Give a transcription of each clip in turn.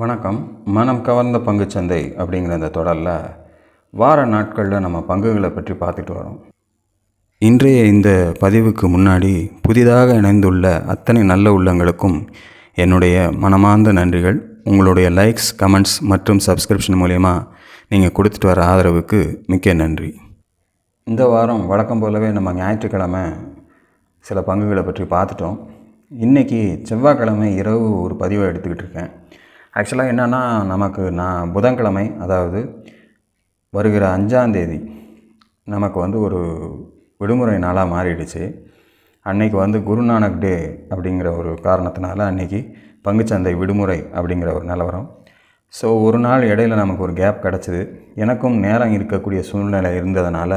வணக்கம். மனம் கவர்ந்த பங்குச்சந்தை அப்படிங்கிற இந்த தொடரில் வார நாட்களில் நம்ம பங்குகளை பற்றி பார்த்துட்டு வரோம். இன்றைய இந்த பதிவுக்கு முன்னாடி புதிதாக இணைந்துள்ள அத்தனை நல்ல உள்ளங்களுக்கும் என்னுடைய மனமார்ந்த நன்றிகள். உங்களுடைய லைக்ஸ் கமெண்ட்ஸ் மற்றும் சப்ஸ்கிரிப்ஷன் மூலயமா நீங்கள் கொடுத்துட்டு வர ஆதரவுக்கு மிக்க நன்றி. இந்த வாரம் வழக்கம் போலவே நம்ம ஞாயிற்றுக்கிழமை சில பங்குகளை பற்றி பார்த்துட்டோம். இன்றைக்கி செவ்வாய்க்கிழமை இரவு ஒரு பதிவை எடுத்துக்கிட்டு இருக்கேன். ஆக்சுவலாக என்னென்னா நமக்கு நான் புதன்கிழமை அதாவது வருகிற அஞ்சாந்தேதி நமக்கு வந்து ஒரு விடுமுறை நாளாக மாறிடுச்சு. அன்னைக்கு வந்து குருநானக் டே அப்படிங்கிற ஒரு காரணத்தினால அன்னைக்கு பங்குச்சந்தை விடுமுறை அப்படிங்கிற ஒரு நிலவரம் ஸோ ஒரு நாள் இடையில நமக்கு ஒரு கேப் கிடச்சிது. எனக்கும் நேரம் இருக்கக்கூடிய சூழ்நிலை இருந்ததுனால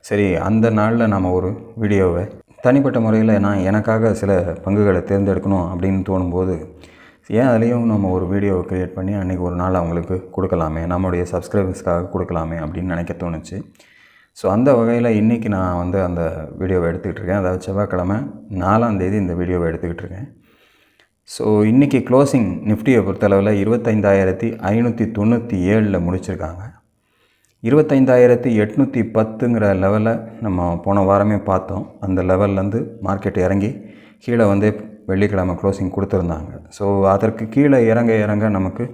சரி அந்த நாளில் நம்ம ஒரு வீடியோவை தனிப்பட்ட முறையில் நான் எனக்காக சில பங்குகளை தேர்ந்தெடுக்கணும் அப்படின்னு தோணும்போது ஏன் அதுலேயும் நம்ம ஒரு வீடியோவை க்ரியேட் பண்ணி அன்றைக்கி ஒரு நாள் அவங்களுக்கு கொடுக்கலாமே? நம்மளுடைய சப்ஸ்கிரைபர்ஸ்க்காக கொடுக்கலாமே அப்படின்னு நினைக்க தோணுச்சு. ஸோ அந்த வகையில் இன்றைக்கி நான் வந்து அந்த வீடியோவை எடுத்துக்கிட்டு இருக்கேன். அதாவது செவ்வாய்க்கிழமை நாலாந்தேதி இந்த வீடியோவை எடுத்துக்கிட்டு இருக்கேன். ஸோ இன்றைக்கி க்ளோசிங் நிஃப்டியை பொறுத்தளவில் இருபத்தைந்தாயிரத்தி ஐநூற்றி தொண்ணூற்றி ஏழில் முடிச்சிருக்காங்க. இருபத்தைந்தாயிரத்தி எட்நூற்றி பத்துங்கிற லெவலில் நம்ம போன வாரமே பார்த்தோம். அந்த லெவல்லேருந்து மார்க்கெட் இறங்கி கீழே வந்து வெள்ளிக்கிழமை க்ளோசிங் கொடுத்துருந்தாங்க. ஸோ அதற்கு கீழே இறங்க இறங்க நமக்கு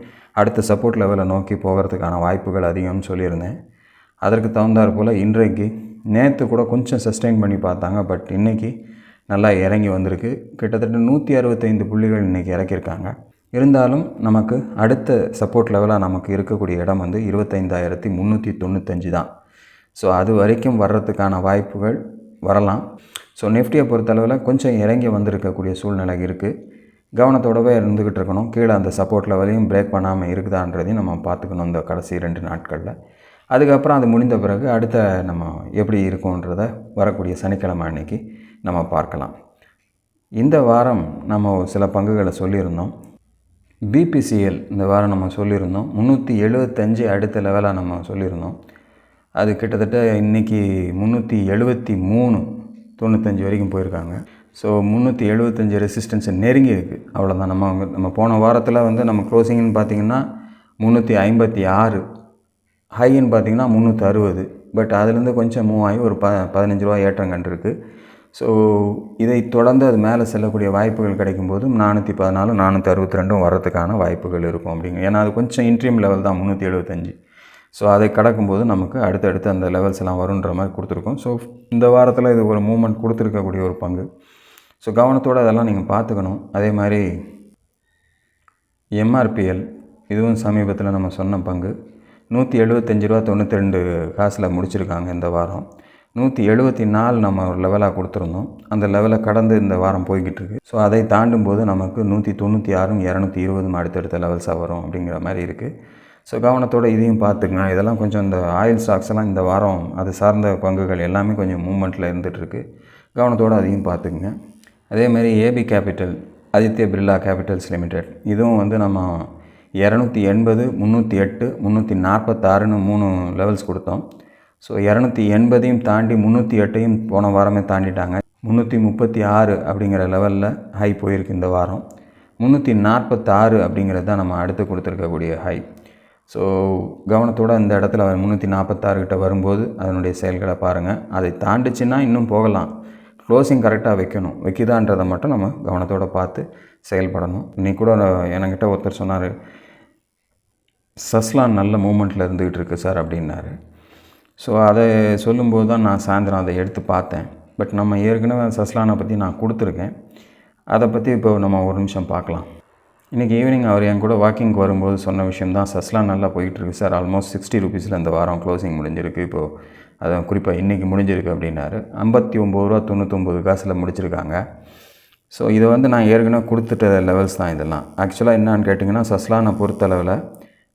அடுத்த சப்போர்ட் லெவலை நோக்கி போகிறதுக்கான வாய்ப்புகள் அதிகம்னு சொல்லியிருந்தேன். அதற்கு தகுந்தாற் போல் இன்றைக்கு நேற்று கூட கொஞ்சம் சஸ்டெயின் பண்ணி பார்த்தாங்க. பட் இன்றைக்கி நல்லா இறங்கி வந்திருக்கு. கிட்டத்தட்ட நூற்றி அறுபத்தைந்து புள்ளிகள் இன்றைக்கி இறக்கியிருக்காங்க. இருந்தாலும் நமக்கு அடுத்த சப்போர்ட் லெவலாக நமக்கு இருக்கக்கூடிய இடம் வந்து இருபத்தைந்தாயிரத்தி முந்நூற்றி தொண்ணூத்தஞ்சு தான். ஸோ அது வரைக்கும் வர்றதுக்கான வாய்ப்புகள் வரலாம். ஸோ நிஃப்டியை பொறுத்தளவில் கொஞ்சம் இறங்கி வந்திருக்கக்கூடிய சூழ்நிலை இருக்குது கவனத்தோடவே இருந்துக்கிட்டு இருக்கணும். கீழே அந்த சப்போர்ட் லெவலையும் பிரேக் பண்ணாமல் இருக்குதான்றதையும் நம்ம பார்த்துக்கணும் இந்த கடைசி ரெண்டு நாட்களில். அதுக்கப்புறம் அது முடிந்த பிறகு அடுத்த நம்ம எப்படி இருக்கும்ன்றத வரக்கூடிய சனிக்கிழமை அன்னைக்கு நம்ம பார்க்கலாம். இந்த வாரம் நம்ம சில பங்குகளை சொல்லியிருந்தோம். பிபிசிஎல் இந்த வாரம் நம்ம சொல்லியிருந்தோம். முந்நூற்றி எழுபத்தஞ்சு அடுத்த லெவலாக நம்ம சொல்லியிருந்தோம். அது கிட்டத்தட்ட இன்றைக்கி முந்நூற்றி எழுபத்தி மூணு தொண்ணூத்தஞ்சு வரைக்கும் போயிருக்காங்க. ஸோ முந்நூற்றி எழுபத்தஞ்சு ரெசிஸ்டன்ஸை நெருங்கி இருக்குது அவ்வளோதான் நம்ம அவங்க நம்ம போன வாரத்தில் வந்து நம்ம க்ளோசிங்னு பார்த்திங்கன்னா முந்நூற்றி ஐம்பத்தி ஆறு. ஹைன்னு பார்த்திங்கன்னா முந்நூற்றி அறுபது. பட் அதுலேருந்து கொஞ்சம் மூவ் ஆகி ஒரு ப பதினஞ்சு ரூபா ஏற்றம் கண்டிருக்கு. ஸோ இதை தொடர்ந்து அது மேலே செல்லக்கூடிய வாய்ப்புகள் கிடைக்கும்போது நானூற்றி பதினாலு நானூற்றி அறுபத்தி ரெண்டும் வரதுக்கான வாய்ப்புகள் இருக்கும் அப்படிங்க. ஏன்னா அது கொஞ்சம் இன்ட்ரீம் லெவல் தான் முந்நூற்றி எழுபத்தஞ்சு ஸோ அதை கடக்கும்போது நமக்கு அடுத்தடுத்து அந்த லெவல்ஸ் எல்லாம் வருன்ற மாதிரி கொடுத்துருக்கோம். ஸோ இந்த வாரத்தில் இது ஒரு மூமெண்ட் கொடுத்துருக்கக்கூடிய ஒரு பங்கு. ஸோ கவனத்தோடு அதெல்லாம் நீங்கள் பார்த்துக்கணும். அதே மாதிரி எம்ஆர்பிஎல் இதுவும் சமீபத்தில் நம்ம சொன்ன பங்கு. நூற்றி எழுபத்தஞ்சி ரூபா தொண்ணூற்றி ரெண்டு காசில் முடிச்சிருக்காங்க இந்த வாரம். நூற்றி எழுபத்தி நாலு நம்ம ஒரு லெவலாக கொடுத்துருந்தோம். அந்த லெவலை கடந்து இந்த வாரம் போய்கிட்டு இருக்கு. ஸோ அதை தாண்டும் போது நமக்கு நூற்றி தொண்ணூற்றி ஆறும் இரநூத்தி இருபதும் அடுத்தடுத்த லெவல்ஸாக வரும் அப்படிங்கிற மாதிரி இருக்குது ஸோ கவனத்தோடு இதையும் பார்த்துக்குங்க. இதெல்லாம் கொஞ்சம் இந்த ஆயில் ஸ்டாக்ஸ் எல்லாம் இந்த வாரம் அது சார்ந்த பங்குகள் எல்லாமே கொஞ்சம் மூமெண்ட்டில் இருந்துகிட்ருக்கு கவனத்தோடு அதையும் பார்த்துக்குங்க. அதேமாரி AB capital Aditya Birla capitals limited இதுவும் வந்து நம்ம இரநூத்தி எண்பது முந்நூற்றி எட்டு முந்நூற்றி நாற்பத்தாறுன்னு மூணு லெவல்ஸ் கொடுத்தோம். ஸோ இரநூத்தி எண்பதையும் தாண்டி முந்நூற்றி எட்டையும் போன வாரமே தாண்டிட்டாங்க. முந்நூற்றி முப்பத்தி ஆறு அப்படிங்கிற லெவலில் ஹை போயிருக்கு இந்த வாரம். முந்நூற்றி நாற்பத்தாறு அப்படிங்கிறது தான் நம்ம அடுத்து கொடுத்துருக்கக்கூடிய ஹை ஸோ கவனத்தோடு இந்த இடத்துல முந்நூற்றி நாற்பத்தாறு கிட்ட வரும்போது அதனுடைய செயல்களை பாருங்கள் அதை தாண்டிச்சுன்னா இன்னும் போகலாம். க்ளோசிங் கரெக்டாக வைக்கணும். வைக்குதான்றதை மட்டும் நம்ம கவனத்தோடு பார்த்து செயல்படணும். இன்றைக்கி கூட என்கிட்ட ஒருத்தர் சொன்னார் சஸ்லான் நல்ல மூமெண்ட்டில் இருந்துக்கிட்டு இருக்கு சார் அப்படின்னாரு. ஸோ அதை சொல்லும்போது தான் நான் சாயந்தரம் அதை எடுத்து பார்த்தேன். பட் நம்ம ஏற்கனவே சஸ்லானை பற்றி நான் கொடுத்துருக்கேன். அதை பற்றி இப்போ நம்ம ஒரு நிமிஷம் பார்க்கலாம். இன்றைக்கி ஈவினிங் அவர் என் கூட வாக்கிங் வரும்போது சொன்ன விஷயம் தான் சஸ்லாம் நல்லா போயிட்டுருக்கு சார். ஆல்மோஸ்ட் சிக்ஸ்டி ருபீஸில் இந்த வாரம் க்ளோசிங் முடிஞ்சிருக்கு. இப்போது அது குறிப்பாக இன்றைக்கி முடிஞ்சிருக்கு அப்படின்னாரு. ஐம்பத்தி ஒம்பது ரூபா தொண்ணூத்தொம்பது காசில் முடிச்சிருக்காங்க. ஸோ இதை வந்து நான் ஏற்கனவே கொடுத்துட்ட லெவல்ஸ் தான் இதெல்லாம். ஆக்சுவலாக என்னான்னு கேட்டிங்கன்னா சஸ்லானை பொறுத்தளவில்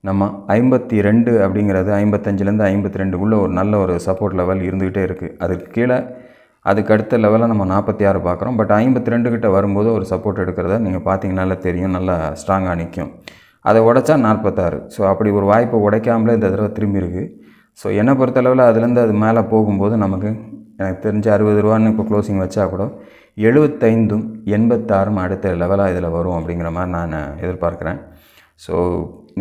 நம்ம ஐம்பத்தி ரெண்டு அப்படிங்கிறது ஐம்பத்தஞ்சிலேருந்து ஐம்பத்தி ரெண்டுக்குள்ளே ஒரு நல்ல ஒரு சப்போர்ட் லெவல் இருந்துக்கிட்டே இருக்குது அதுக்கு கீழே அதுக்கு அடுத்த லெவலில் நம்ம நாற்பத்தி ஆறு பார்க்குறோம். பட் ஐம்பத்தி ரெண்டு கிட்ட வரும்போது ஒரு சப்போர்ட் எடுக்கிறத நீங்கள் பார்த்தீங்கனால தெரியும். நல்லா ஸ்ட்ராங்காக நிற்கும் அதை உடைச்சா நாற்பத்தாறு. ஸோ அப்படி ஒரு வாய்ப்பை உடைக்காமலே இந்த தடவை திரும்பி இருக்குது ஸோ என்னை பொறுத்தளவில் அதுலேருந்து அது மேலே போகும்போது நமக்கு எனக்கு தெரிஞ்ச அறுபது ரூபான்னு இப்போ க்ளோசிங் வச்சா கூட எழுபத்தைந்தும் எண்பத்தாறும் அடுத்த லெவலாக இதில் வரும் அப்படிங்கிற மாதிரி நான் எதிர்பார்க்குறேன். ஸோ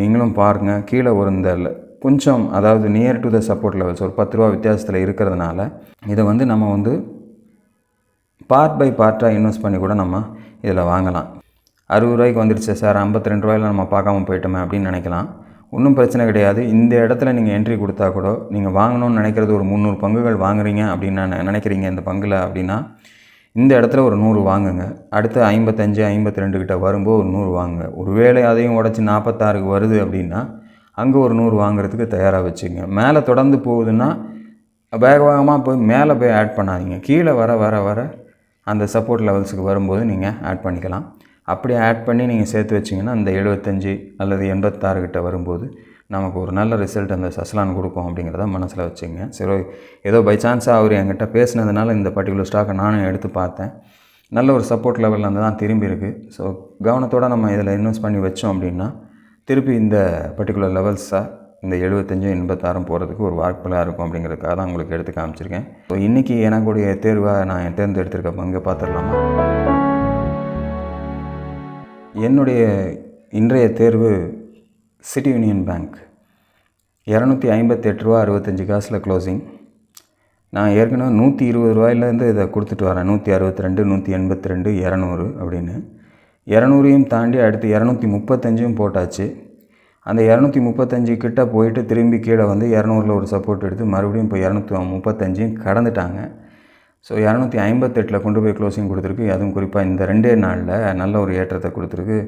நீங்களும் பாருங்கள் கீழே ஒரு இந்த கொஞ்சம் அதாவது near to the support levels ஒரு பத்து ரூபா வித்தியாசத்தில் இருக்கிறதுனால இதை வந்து நம்ம வந்து பார்ட் பை பார்ட்டாக இன்வெஸ்ட் பண்ணி கூட நம்ம இதில் வாங்கலாம். அறுபது ரூபாய்க்கு வந்துடுச்சு சார் ஐம்பத்தி ரெண்டு ரூபாயில் நம்ம பார்க்காம போயிட்டோமே அப்படின்னு நினைக்கலாம். ஒன்றும் பிரச்சனை கிடையாது. இந்த இடத்துல நீங்கள் என்ட்ரி கொடுத்தா கூட நீங்கள் வாங்கணும்னு நினைக்கிறது ஒரு முந்நூறு பங்குகள் வாங்குறீங்க அப்படின்னு நான் நினைக்கிறீங்க இந்த பங்கில் அப்படின்னா இந்த இடத்துல ஒரு நூறு வாங்குங்க. அடுத்து ஐம்பத்தஞ்சு ஐம்பத்தி ரெண்டு கிட்ட வரும்போது ஒரு நூறு வாங்குங்க. ஒருவேளை அதையும் உடச்சி நாற்பத்தாறுக்கு வருது அப்படின்னா அங்கே ஒரு நூறு வாங்குறதுக்கு தயாராக வச்சுங்க. மேலே தொடர்ந்து போகுதுன்னா வேக வேகமாக போய் மேலே போய் ஆட் பண்ணாதீங்க. கீழே வர வர வர அந்த சப்போர்ட் லெவல்ஸுக்கு வரும்போது நீங்கள் ஆட் பண்ணிக்கலாம். அப்படி ஆட் பண்ணி நீங்கள் சேர்த்து வச்சிங்கன்னா அந்த எழுபத்தஞ்சி அல்லது எண்பத்தாறு கிட்ட வரும்போது நமக்கு ஒரு நல்ல ரிசல்ட் அந்த சஸ்லான் கொடுக்கும் அப்படிங்கிறத மனசில் வச்சுங்க. சரி ஏதோ பை சான்ஸாக அவர் என்கிட்ட பேசினதுனால இந்த பர்டிகுலர் ஸ்டாக்கை நானும் எடுத்து பார்த்தேன். நல்ல ஒரு சப்போர்ட் லெவலில் இருந்து தான் திரும்பி இருக்குது ஸோ கவனத்தோடு நம்ம இதில் இன்வெஸ்ட் பண்ணி வச்சோம் அப்படின்னா திருப்பி இந்த பர்டிகுலர் லெவல்ஸாக இந்த எழுபத்தஞ்சும் எண்பத்தாறும் போகிறதுக்கு ஒரு வாய்ப்புகளாக இருக்கும் அப்படிங்கிறதுக்காக தான் உங்களுக்கு எடுத்து காமிச்சிருக்கேன். ஸோ இன்றைக்கி எனக்குடைய தேர்வாக நான் தேர்ந்தெடுத்திருக்க பங்கு பார்த்துடலாமா? என்னுடைய இன்றைய தேர்வு சிட்டி யூனியன் பேங்க் இரநூத்தி ஐம்பத்தெட்டு ரூபா அறுபத்தஞ்சி காசில் க்ளோசிங் நான் ஏற்கனவே நூற்றி இருபது ரூபாயிலேருந்து இதை கொடுத்துட்டு வரேன். நூற்றி அறுபத்தி ரெண்டு நூற்றி எண்பத்தி ரெண்டு இரநூறு அப்படின்னு. இரநூறையும் தாண்டி அடுத்து இரநூத்தி முப்பத்தஞ்சும் போட்டாச்சு. அந்த இரநூத்தி முப்பத்தஞ்சு கிட்ட போயிட்டு திரும்பி கீழே வந்து இரநூறுல ஒரு சப்போர்ட் எடுத்து மறுபடியும் இப்போ இரநூத்தி முப்பத்தஞ்சையும் கடந்துட்டாங்க. ஸோ இரநூத்தி ஐம்பத்தெட்டில் கொண்டு போய் க்ளோசிங் கொடுத்துருக்கு. அதுவும் குறிப்பாக இந்த ரெண்டே நாளில் நல்ல ஒரு ஏற்றத்தை கொடுத்துருக்கு.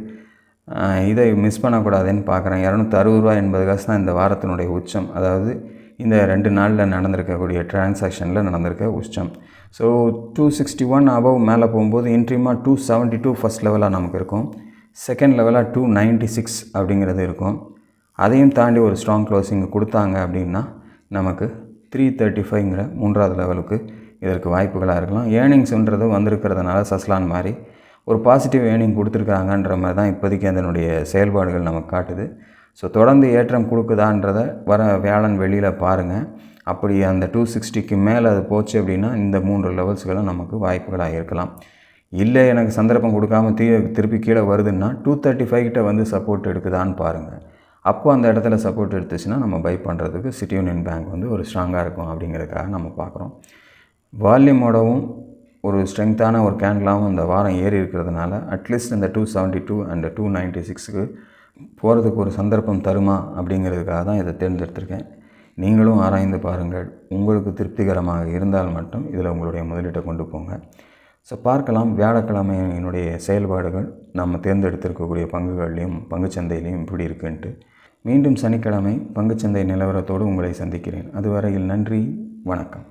இதை மிஸ் பண்ணக்கூடாதுன்னு பார்க்குறேன். இரநூத்தி அறுபது ரூபா எண்பது காசு தான் இந்த வாரத்தினுடைய உச்சம். அதாவது இந்த ரெண்டு நாளில் நடந்திருக்கக்கூடிய டிரான்சாக்ஷனில் நடந்திருக்க உச்சம். So two sixty one above மேலே போகும்போது இன்ட்ரீமாக டூ செவன்ட்டி டூ ஃபஸ்ட் லெவலாக நமக்கு இருக்கும். செகண்ட் லெவலாக டூ நைன்ட்டி சிக்ஸ் அப்படிங்கிறது இருக்கும். அதையும் தாண்டி ஒரு ஸ்ட்ராங் க்ளோசிங் கொடுத்தாங்க அப்படின்னா நமக்கு த்ரீ தேர்ட்டி ஃபைவ்ங்கிற மூன்றாவது லெவலுக்கு இதற்கு வாய்ப்புகளாக இருக்கலாம். ஏர்னிங்ஸ்ன்றது வந்திருக்கிறதுனால சஸ்லான் மாதிரி ஒரு பாசிட்டிவ் ஏர்னிங் கொடுத்துருக்காங்கன்ற மாதிரி தான் இப்போதைக்கு அதனுடைய செயல்பாடுகள் நமக்கு காட்டுது. ஸோ தொடர்ந்து ஏற்றம் கொடுக்குதான்றதை வர வியாழன் வெளியில் பாருங்கள் அப்படி அந்த டூ சிக்ஸ்டிக்கு மேலே அது போச்சு அப்படின்னா இந்த மூன்று லெவல்ஸ்களும் நமக்கு வாய்ப்புகளாக இருக்கலாம். இல்லை எனக்கு சந்தர்ப்பம் கொடுக்காம தீ திருப்பி கீழே வருதுன்னா டூ தேர்ட்டி ஃபைவ் கிட்ட வந்து சப்போர்ட் எடுக்குதான்னு பாருங்கள் அப்போ அந்த இடத்துல சப்போர்ட் எடுத்துச்சுன்னா நம்ம பை பண்ணுறதுக்கு சிட்டி யூனியன் பேங்க் வந்து ஒரு ஸ்ட்ராங்காக இருக்கும் அப்படிங்கிறதுக்காக நம்ம பார்க்குறோம். வால்யூமோடவும் ஒரு ஸ்ட்ரென்த்தான ஒரு கேண்டிலாகவும் இந்த வாரம் ஏறி இருக்கிறதுனால அட்லீஸ்ட் இந்த two seventy two and two ninety சிக்ஸுக்கு போகிறதுக்கு ஒரு சந்தர்ப்பம் தருமா அப்படிங்கிறதுக்காக தான் இதை தேர்ந்தெடுத்திருக்கேன். நீங்களும் ஆராய்ந்து பாருங்கள். உங்களுக்கு திருப்திகரமாக இருந்தால் மட்டும் இதில் உங்களுடைய முதலீட்டை கொண்டு போங்க. ஸோ பார்க்கலாம். வியாழக்கிழமையினுடைய செயல்பாடுகள். நம்ம தேர்ந்தெடுத்திருக்கக்கூடிய பங்குகள்லையும் பங்குச்சந்தையிலையும் இப்படி இருக்குன்ட்டு. மீண்டும் சனிக்கிழமை பங்குச்சந்தை நிலவரத்தோடு உங்களை சந்திக்கிறேன். அதுவரையில் நன்றி. வணக்கம்.